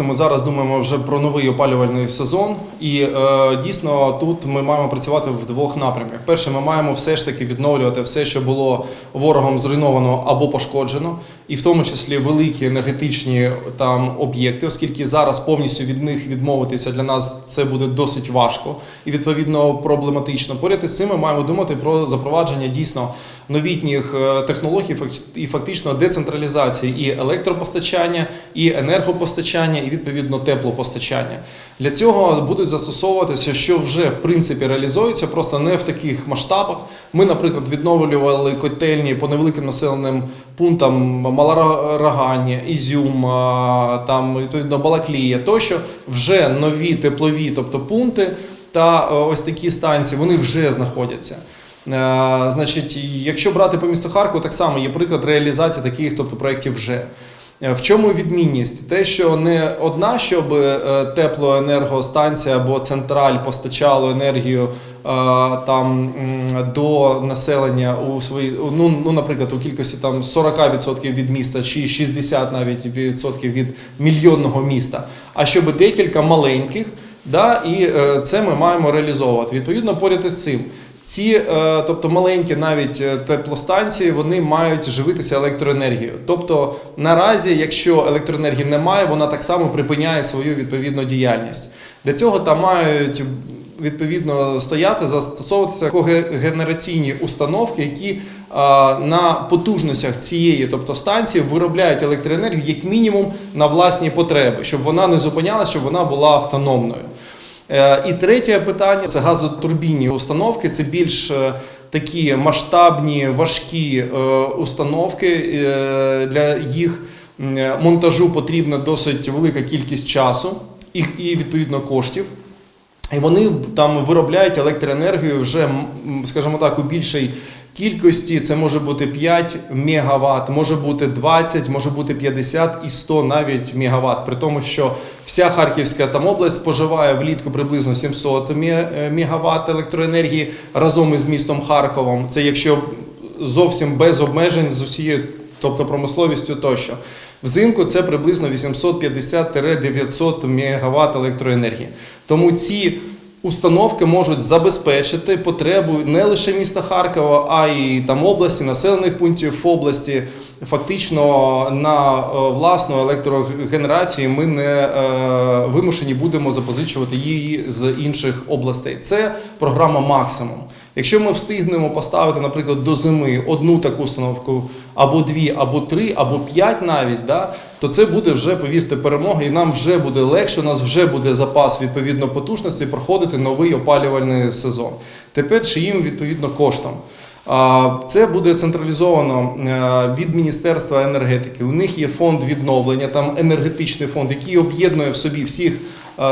Ми зараз думаємо вже про новий опалювальний сезон, і е, дійсно тут ми маємо працювати в двох напрямках. Перше, ми маємо все ж таки відновлювати все, що було ворогом зруйновано або пошкоджено, і в тому числі великі енергетичні там об'єкти, оскільки зараз повністю від них відмовитися для нас це буде досить важко і відповідно проблематично. Поряд із цим ми маємо думати про запровадження дійсно новітніх е, технологій і фактично децентралізації і електропостачання, і енергопостачання, і відповідно теплопостачання. Для цього будуть застосовуватися, що вже в принципі реалізується, просто не в таких масштабах. Ми, наприклад, відновлювали котельні по невеликим населеним пунктам Малорагані, Ізюм, там відповідно Балаклія, тощо вже нові теплові, тобто пункти та е, ось такі станції, вони вже знаходяться. Е, Значить, якщо брати по місту Харкову, так само є приклад реалізації таких, тобто проєктів вже. Е, В чому відмінність? Те, що не одна, щоб е, теплоенергостанція або централь постачало енергію е, там до населення у свої, ну, ну, наприклад, у кількості там 40% від міста чи 60 навіть відсотків від мільйонного міста, а щоб декілька маленьких, да, і це ми маємо реалізовувати. Відповідно, поряд із цим. Ці, е, тобто маленькі навіть е, теплостанції, вони мають живитися електроенергією. Тобто, наразі, якщо електроенергії немає, вона так само припиняє свою відповідну діяльність. Для цього там мають відповідно стояти, застосовуватися когенераційні установки, які на потужностях цієї, тобто станції, виробляють електроенергію як мінімум на власні потреби, щоб вона не зупинялася, щоб вона була автономною. Е, І третє питання це газотурбінні установки. Це більш е, такі масштабні, важкі е, установки. Для їх монтажу потрібна досить велика кількість часу і відповідно коштів. І вони там виробляють електроенергію вже, скажімо так, у більшій кількості. Це може бути 5 мегаватт, може бути 20, може бути 50 і 100 навіть мегаватт. При тому, що вся Харківська там область споживає влітку приблизно 700 ме- е, мегаватт електроенергії разом із містом Харковом. Це якщо зовсім без обмежень з усією, тобто промисловістю тощо. Взимку це приблизно 850-900 МВт електроенергії. Тому ці установки можуть забезпечити потребу не лише міста Харкова, а й там області, населених пунктів області. Фактично на е, власну електрогенерацію ми не е, вимушені будемо запозичувати її з інших областей. Це програма максимум. Якщо ми встигнемо поставити, наприклад, до зими одну таку установку, або дві, або три, або п'ять навіть, да, то це буде вже, повірте, перемога, і нам вже буде легше, у нас вже буде запас відповідно потужності проходити новий опалювальний сезон. Тепер чиїм відповідно коштом. Це буде централізовано е, від Міністерства енергетики. У них є фонд відновлення, там енергетичний фонд, який об'єднує в собі всіх,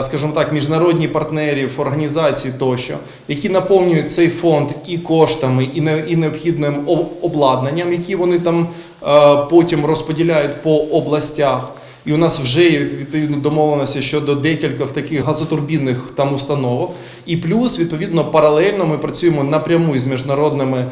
скажімо так, міжнародні партнерів, організацій тощо, які наповнюють цей фонд і коштами, і не- і необхідним обладнанням, які вони там е, потім розподіляють по областях. І у нас вже є відповідно домовленості щодо декількох таких газотурбінних там установок. І плюс, відповідно, паралельно ми працюємо напряму із міжнародними е,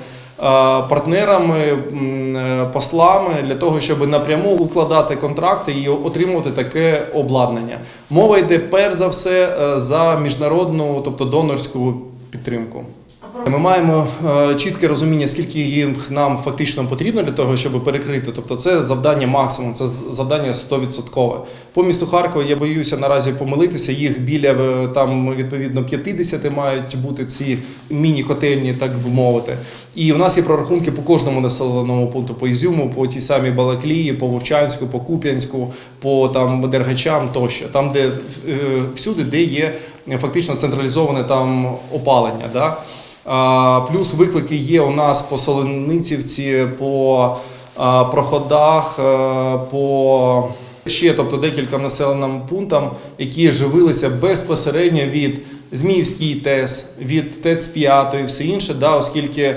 партнерами, е, послами для того, щоб напряму укладати контракти і отримувати таке обладнання. Мова йде перш за все е, за міжнародну, тобто донорську підтримку. Ми маємо е, чітке розуміння, скільки їх нам фактично потрібно для того, щоб перекрити. Тобто, це завдання максимум, це завдання 100%. По місту Харкова я боюся наразі помилитися. Їх біля е, там відповідно 50 мають бути ці міні-котельні, так би мовити. І у нас є прорахунки по кожному населеному пункту, по Ізюму, по тій самій Балаклії, по Вовчанську, по Куп'янську, по там Дергачам тощо, там, де е, всюди, де є фактично централізоване там опалення. Да? Плюс виклики є у нас по Солоницівці, по проходах, е, по ще, тобто декілька населеним пунктам, які живилися безпосередньо від Зміївський ТЕС, від ТЕЦ 5 і все інше, да, оскільки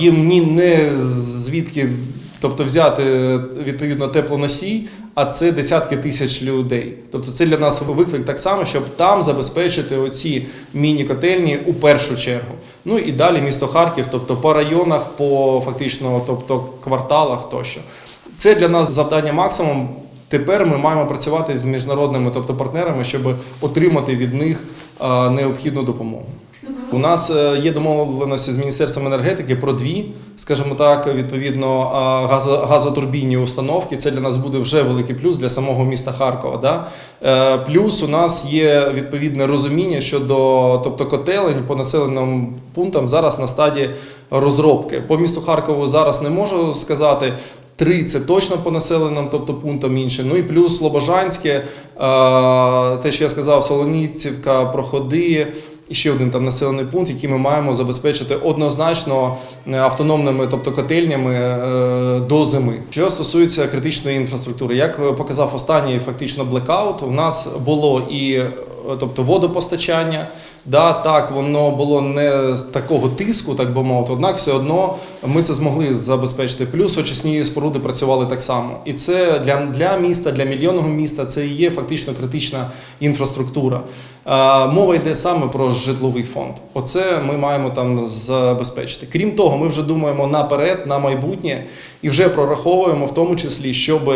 їм ні не звідки тобто взяти відповідно теплоносій, а це десятки тисяч людей. Тобто це для нас виклик так само, щоб там забезпечити оці міні-котельні у першу чергу. Ну і далі місто Харків, тобто по районах, по фактично, тобто кварталах тощо. Це для нас завдання максимум. Тепер ми маємо працювати з міжнародними, тобто партнерами, щоб отримати від них необхідну допомогу. У нас е, є домовленості з Міністерством енергетики про дві, скажімо так, відповідно газо- газотурбінні установки. Це для нас буде вже великий плюс для самого міста Харкова. Да? Е, Плюс у нас є відповідне розуміння щодо тобто котелень по населеним пунктам зараз на стадії розробки. По місту Харкову зараз не можу сказати. Три це точно по населеним, тобто пунктам інше. Ну і плюс Слобожанське, е, те, що я сказав, Солоніцівка, Проходи. І ще один там населений пункт, який ми маємо забезпечити однозначно е, автономними, тобто котельнями е, до зими. Що стосується критичної інфраструктури, як показав останній фактично блекаут, у нас було і е, тобто водопостачання. Да, так, воно було не з такого тиску, так би мовити, однак все одно ми це змогли забезпечити. Плюс очисні споруди працювали так само. І це для, для міста, для мільйонного міста, це і є фактично критична інфраструктура. Е, Мова йде саме про житловий фонд. Оце ми маємо там забезпечити. Крім того, ми вже думаємо наперед, на майбутнє і вже прораховуємо в тому числі, щоб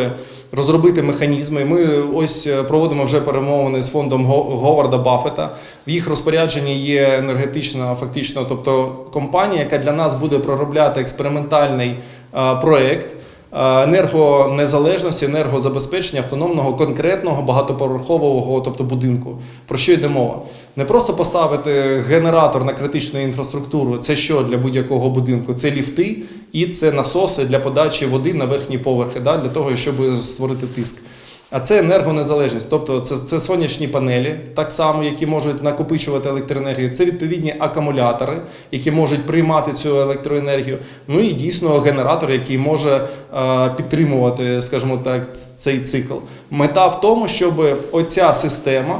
розробити механізми. Ми ось е, проводимо вже перемовини з фондом Говарда Баффета. В їх розпорядженні є енергетична, фактично, тобто компанія, яка для нас буде проробляти експериментальний е, проект. е, Енергонезалежності, енергозабезпечення автономного конкретного багатоповерхового, тобто будинку. Про що йде мова? Не просто поставити генератор на критичну інфраструктуру. Це що для будь-якого будинку? Це ліфти і це насоси для подачі води на верхні поверхи, да, для того, щоб створити тиск. А це енергонезалежність, тобто це, це сонячні панелі, так само, які можуть накопичувати електроенергію. Це відповідні акумулятори, які можуть приймати цю електроенергію. Ну і дійсно генератор, який може е, підтримувати, скажімо так, цей цикл. Мета в тому, щоб оця система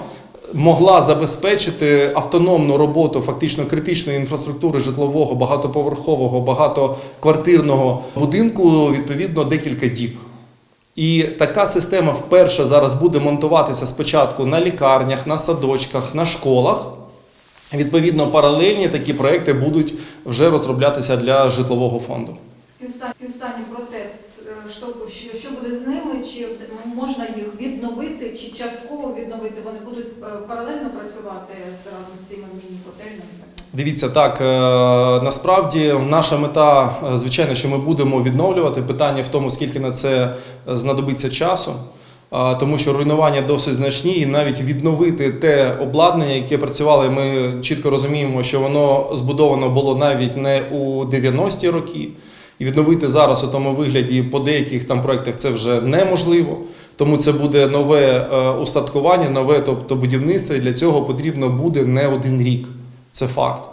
могла забезпечити автономну роботу фактично критичної інфраструктури житлового, багатоповерхового, багатоквартирного будинку відповідно декілька діб. І така система вперше зараз буде монтуватися спочатку на лікарнях, на садочках, на школах. Відповідно, паралельні такі проекти будуть вже розроблятися для житлового фонду. І останній, протест, е, що, що, буде з ними, чи можна їх відновити, чи частково відновити? Вони будуть е, паралельно працювати разом з цими міні-котельнями? Дивіться, так е, насправді наша мета, е, звичайно, що ми будемо відновлювати. Питання в тому, скільки на це е, знадобиться часу. Тому що руйнування досить значні, і навіть відновити те обладнання, яке працювало, ми чітко розуміємо, що воно збудовано було навіть не у 90-ті роки. І відновити зараз у тому вигляді по деяких там проєктах це вже неможливо. Тому це буде нове устаткування, нове тобто будівництво. І для цього потрібно буде не один рік. Це факт.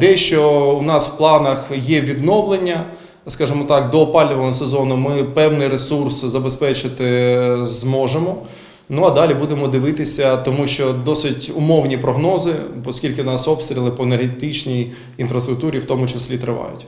Дещо у нас в планах є відновлення. Скажімо так, до опалювального сезону ми певний ресурс забезпечити зможемо. Ну а далі будемо дивитися, тому що досить умовні прогнози, оскільки у нас обстріли по енергетичній інфраструктурі в тому числі тривають.